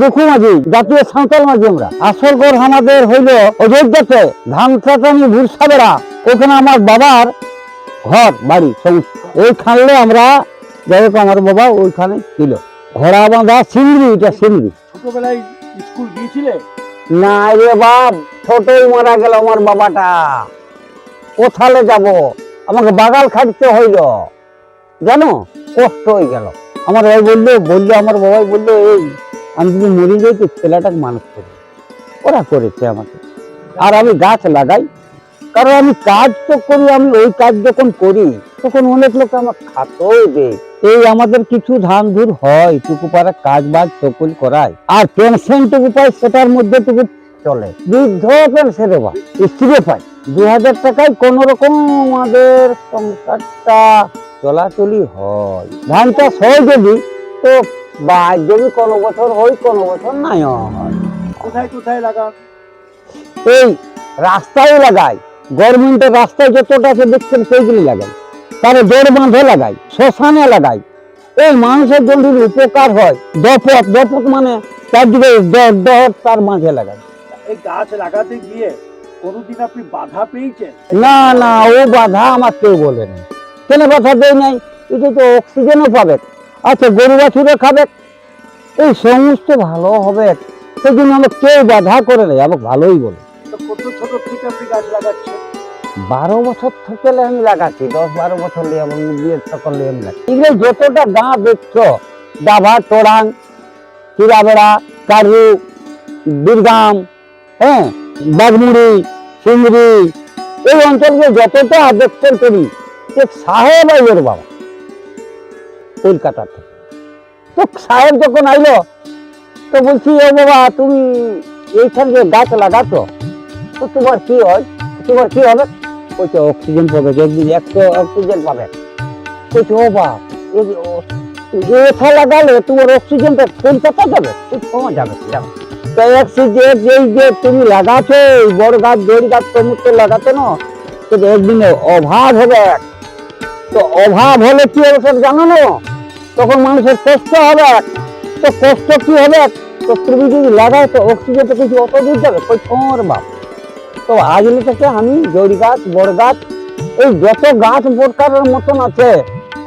দুঃখু মাঝি জাতীয় সাঁওতাল মাঝি আমরা। আসল ঘর আমাদের হইল অযোধ্যাতে ধান কাটানি ভুরসা বেড়া ওখানে আমার বাবার ঘর বাড়ি ওই খানলে আমরা যাই আমার বাবা ওইখানে ছিল। ঘোড়া বাঁধা সিংড়ি এটা সিংড়ি। ছোটবেলায় স্কুল গিয়েছিলে? না রে বাপ ছোটই মারা গেল আমার বাবাটা। কোথালে যাব? আমাকে বাগাল খাটতে হইল। জানো? কষ্ট হয়ে গেল। আমার ভাই বলল বলল আমার বাবাই বলল এই আমি যদি মরে যাই তো ছেলেটাকে মানুষ করি ওরা করেছে আমাকে। আর আমি গাছ লাগাই। কারণ আমি কাজ তো করি, আমি ওই কাজ যখন করি, তখন অনেক লোক আমার খাতেও দেয়। এই আমাদের কিছু ধান ধুর হয় টুকু পাড়া কাজ বাজ সকল করায়। আর পেনশন টুকু পাই সেটার মধ্যে টুকু চলে। বৃদ্ধ পেনশনে পায় স্ত্রীও পায়। দু হাজার টাকায় কোন রকম আমাদের সংসারটা চলাচলি হয়। ধান চাষ হয় যদি, তো বা যদি কোনো বছর হয় কোনো বছর নাই হয়। কোথায় কোথায় লাগান এই রাস্তায় লাগাই গভর্নমেন্টের রাস্তায় যতটা আছে দেখছেন সেইগুলি লাগাই। বাঁধে লাগাই শ্মশানে লাগাই। এই মানুষের জন্য উপকার হয় দপত দপত মানে চারদিকে দর তার মাঝে লাগাই। এই গাছ লাগাতে গিয়ে কোনোদিন আপনি বাধা পেয়েছেন? না না ও বাধা আমার কেউ বলে না কেন বাধা দেয় নাই? এটা তো অক্সিজেনও পাবে। আচ্ছা গরু বাছুরে খাবে? এই সমস্ত ভালো হবে। সেই জন্য আমাকে কেউ বাধা করে নেই আমাকে ভালোই বলে। কত ছোট থেকে আপনি গাছ লাগাচ্ছেন বারো বছর থেকে আমি লাগাচ্ছি দশ বারো বছর লিয়ে আমার বিয়ের লিয়ে এগুলো যতটা গাঁ দেখছ ডাভা টোড়াং চিরাবেড়া কারু বীরগাম হ্যাঁ বাগমুড়ি সিংড়ি এই অঞ্চলকে যতটা দেখছেন করি সাহেব বাবা। কলকাতা থেকে। তো সাহেব যখন আইলো, তো বলছি ও বাবা, তুমি এইখান যে গাছ লাগাতো? তো তোমার কি হয়? তোমার কি হবে? বলছে, অক্সিজেন পাবে একদিন একশো অক্সিজেন পাবে। বলছে, ও ও- এটা লাগালে তোমার অক্সিজেনটা কলকাতা যাবে? কমা যাবে তো অক্সিজেন যে তুমি লাগাছো বড় গাছ জড়ি গাছ সমস্ত লাগাতো না, তো একদিনে অভাব হবে। তো অভাব হলে কি হবে জানো না? তখন মানুষের কষ্ট হবে তো কষ্ট কি হবে? তো তুমি যদি লাগাও, তো অক্সিজেন তো কিছু অত দূর যাবে। কই তোমার বাপ? তো আজলি থেকে আমি জড়ি গাছ, বড় গাছ, এই যত গাছ প্রকারের মতন আছে,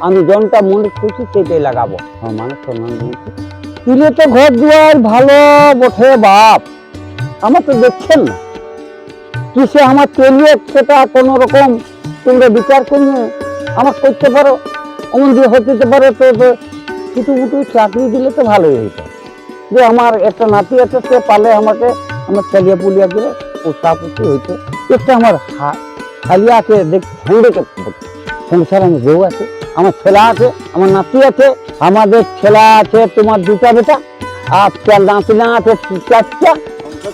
আমি জনটা মনে খুশি সেটাই লাগাবো। মানুষ সম্মান দিয়েছে তুলে তো ঘর দুয়ার ভালো বটে বাপ। আমার তো দেখছেন না। কিসে আমার চলিয়ে সেটা কোনো রকম তোমরা বিচার করিয়ে আমার করতে পারো। অমন দিয়ে হতে পারে তো কিছু মুটু চাকরি দিলে তো ভালোই হইতো। যে আমার একটা নাতি আছে, সে পালে আমাকে, আমার চালিয়া পুলিয়া দিলে পোষা পুষি হইতো। একটা আমার হা- হালিয়া আছে, দেখ সংসার আমার বউ আছে, আমার ছেলে আছে, আমার নাতি আছে, আমাদের ছেলে আছে, তোমার দুটা বেটা, আর চার নাতি না আছে, চারটা। তা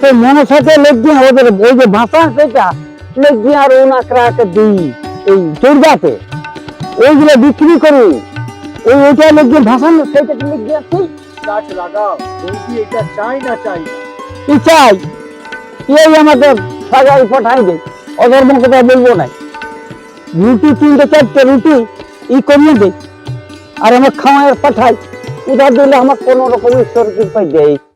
তো মনের সাথে লেগিয়ে ওদের ওই যে ভাষা সেটা লেগিয়ে আর ওনাকরাকে দিই, এই চুরগাতে ওইগুলো বিক্রি করি। ওই ওইটা লেগিয়ে ভাষান সেইটাকে লেগিয়ে আসি গাছ লাগাও বৌদি এটা চাই না চাই কি চাই? এই আমাদের সাজাই পাঠাই দে মুখে তো বলব না। রুটি তিনটে চারটে রুটি ই করিয়ে দে আর আমার খাওয়ার পাঠাই উধার দিলে আমার কোনো রকম ঈশ্বর কৃপায় দেয়।